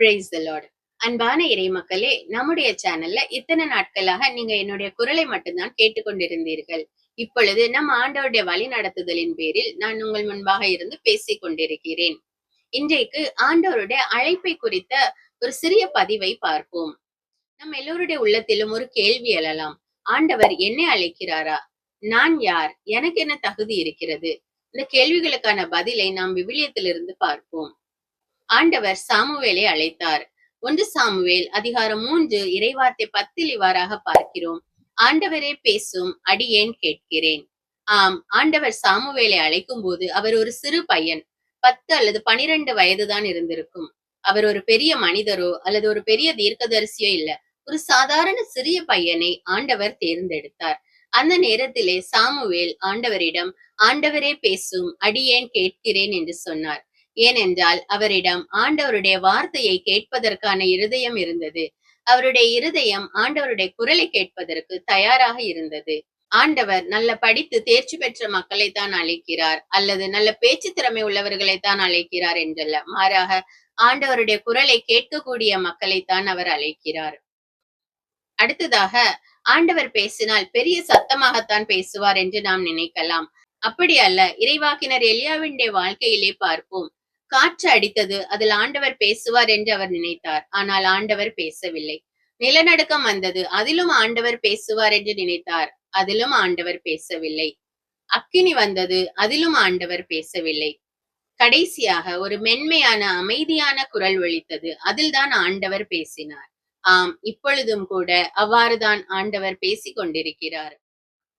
Praise the Lord அன்பான இறை மக்களே நம்முடைய சேனல்ல இத்தனை நாட்களாக நீங்க என்னுடைய குரலை மட்டும்தான் கேட்டுக்கொண்டிருந்தீர்கள். இப்பொழுது நம் ஆண்டவருடைய வழி நடத்துதலின் பேரில் நான் உங்கள் முன்பாக இருந்து பேசிக் கொண்டிருக்கிறேன். இன்றைக்கு ஆண்டவருடைய அழைப்பை குறித்த ஒரு சிறிய பதிவை பார்ப்போம். நம் எல்லோருடைய உள்ளத்திலும் ஒரு கேள்வி எழலாம். ஆண்டவர் என்னை அழைக்கிறாரா? நான் யார்? எனக்கு என்ன தகுதி இருக்கிறது? இந்த கேள்விகளுக்கான பதிலை நாம் விவிலியத்திலிருந்து பார்ப்போம். ஆண்டவர் சாமுவேலை அழைத்தார். ஒன்று சாமுவேல் அதிகாரம் மூன்று இறைவார்த்தை பத்தில் இவ்வாறாக பார்க்கிறோம். ஆண்டவரே பேசும் அடியேன் கேட்கிறேன். ஆம் ஆண்டவர் சாமுவேலை அழைக்கும் போது அவர் ஒரு சிறு பையன். பத்து அல்லது பனிரெண்டு வயதுதான் இருந்திருக்கும். அவர் ஒரு பெரிய மனிதரோ அல்லது ஒரு பெரிய தீர்க்கதரிசியோ இல்ல. ஒரு சாதாரண சிறிய பையனை ஆண்டவர் தேர்ந்தெடுத்தார். அந்த நேரத்திலே சாமுவேல் ஆண்டவரிடம் ஆண்டவரே பேசும் அடியேன் கேட்கிறேன் என்று சொன்னார். ஏனென்றால் அவரிடம் ஆண்டவருடைய வார்த்தையை கேட்பதற்கான இருதயம் இருந்தது. அவருடைய இருதயம் ஆண்டவருடைய குரலை கேட்பதற்கு தயாராக இருந்தது. ஆண்டவர் நல்ல படித்து தேர்ச்சி பெற்ற மக்களை தான் அழைக்கிறார். அல்லது நல்ல பேச்சு திறமை உள்ளவர்களை தான் அழைக்கிறார் என்றல்ல. மாறாக ஆண்டவருடைய குரலை கேட்கக்கூடிய மக்களைத்தான் அவர் அழைக்கிறார். அடுத்ததாக ஆண்டவர் பேசினால் பெரிய சத்தமாகத்தான் பேசுவார் என்று நாம் நினைக்கலாம். அப்படி அல்ல இறைவாக்கினர் எலியாவினுடைய வாழ்க்கையிலே பார்ப்போம். காற்று அடித்தது அதில் ஆண்டவர் பேசுவார் என்று அவர் நினைத்தார். ஆனால் ஆண்டவர் பேசவில்லை. நிலநடுக்கம் வந்தது அதிலும் ஆண்டவர் பேசுவார் என்று நினைத்தார். அதிலும் ஆண்டவர் பேசவில்லை. அக்கினி வந்தது அதிலும் ஆண்டவர் பேசவில்லை. கடைசியாக ஒரு மென்மையான அமைதியான குரல் ஒழித்தது அதில்தான் ஆண்டவர் பேசினார். ஆம் இப்பொழுதும் கூட அவ்வாறுதான் ஆண்டவர் பேசிக் கொண்டிருக்கிறார்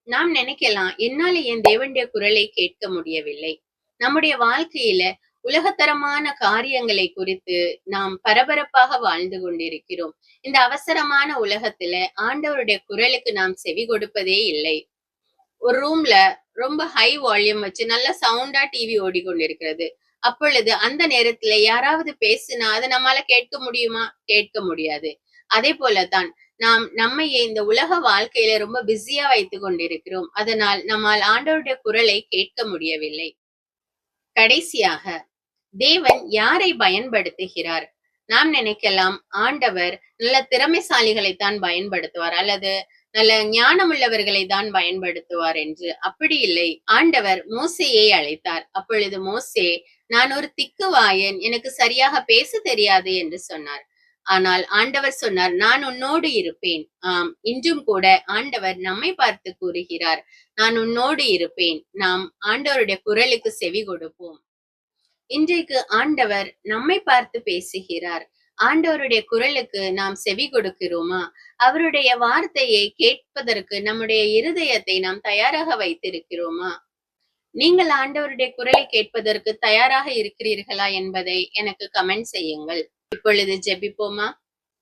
நாம் நினைக்கலாம் என்னால என் தேவனுடைய குரலை கேட்க முடியவில்லை. நம்முடைய வாழ்க்கையில உலகத்தரமான காரியங்களை குறித்து நாம் பரபரப்பாக வாழ்ந்து கொண்டிருக்கிறோம். இந்த அவசரமான உலகத்துல ஆண்டவருடைய குரலுக்கு நாம் செவி கொடுப்பதே இல்லை. ஒரு ரூம்ல ரொம்ப ஹை வால்யூம் வச்சு நல்ல சவுண்டா டிவி ஓடிக்கொண்டிருக்கிறது. அப்பொழுது அந்த நேரத்துல யாராவது பேசினா அதை நம்மால கேட்க முடியுமா? கேட்க முடியாது. அதே போலதான் நாம் நம்மையே இந்த உலக வாழ்க்கையில ரொம்ப பிஸியா வைத்து கொண்டிருக்கிறோம். அதனால் நம்மால் ஆண்டவருடைய குரலை கேட்க முடியவில்லை. கடைசியாக தேவன் யாரை பயன்படுத்துகிறார்? நாம் நினைக்கலாம் ஆண்டவர் நல்ல திறமைசாலிகளைத்தான் பயன்படுத்துவார் அல்லது நல்ல ஞானமுள்ளவர்களை தான் பயன்படுத்துவார் என்று. அப்படி இல்லை. ஆண்டவர் மோசையை அழைத்தார். அப்பொழுது மோசே நான் ஒரு திக்குவாயன் எனக்கு சரியாக பேச தெரியாது என்று சொன்னார். ஆனால் ஆண்டவர் சொன்னார் நான் உன்னோடு இருப்பேன். ஆம் இன்றும் கூட ஆண்டவர் நம்மை பார்த்து கூறுகிறார் நான் உன்னோடு இருப்பேன். நாம் ஆண்டவருடைய குரலுக்கு செவி கொடுப்போம். இன்றைக்கு ஆண்டவர் நம்மை பார்த்து பேசுகிறார். ஆண்டவருடைய குரலுக்கு நாம் செவி கொடுக்கிறோமா? அவருடைய வார்த்தையை கேட்பதற்கு நம்முடைய இருதயத்தை நாம் தயாராக வைத்திருக்கிறோமா? நீங்கள் ஆண்டவருடைய குரலை கேட்பதற்கு தயாராக இருக்கிறீர்களா என்பதை எனக்கு கமெண்ட் செய்யுங்கள். இப்பொழுது ஜெபிப்போமா?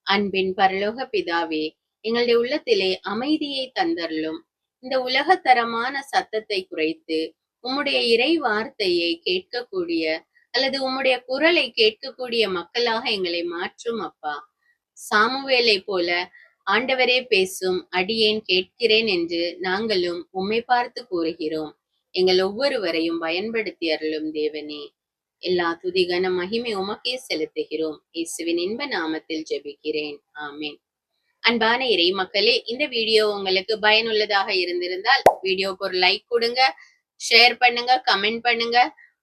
அன்பின் பரலோக பிதாவே எங்களுடைய உள்ளத்திலே அமைதியை தந்தருளும். இந்த உலகத்தரமான சத்தத்தை குறைத்து உம்முடைய இறை வார்த்தையை கேட்கக்கூடிய அல்லது உம்முடைய குரலை கேட்கக்கூடிய மக்களாக எங்களை மாற்றும் அப்பா. சாமுவேலை போல ஆண்டவரே பேசும் அடியேன் கேட்கிறேன் என்று நாங்களும் உம்மை பார்த்து கூறுகிறோம். எங்கள் ஒவ்வொருவரையும் பயன்படுத்தி அருளும் தேவனே. எல்லா துதிகன மகிமை உமக்கே செலுத்துகிறோம். இயேசுவின் இன்ப நாமத்தில் ஜெபிக்கிறேன். ஆமேன். அன்பான இறை மக்களே இந்த வீடியோ உங்களுக்கு பயனுள்ளதாக இருந்திருந்தால் வீடியோக்கு ஒரு லைக் கொடுங்க ஷேர் பண்ணுங்க கமெண்ட் பண்ணுங்க.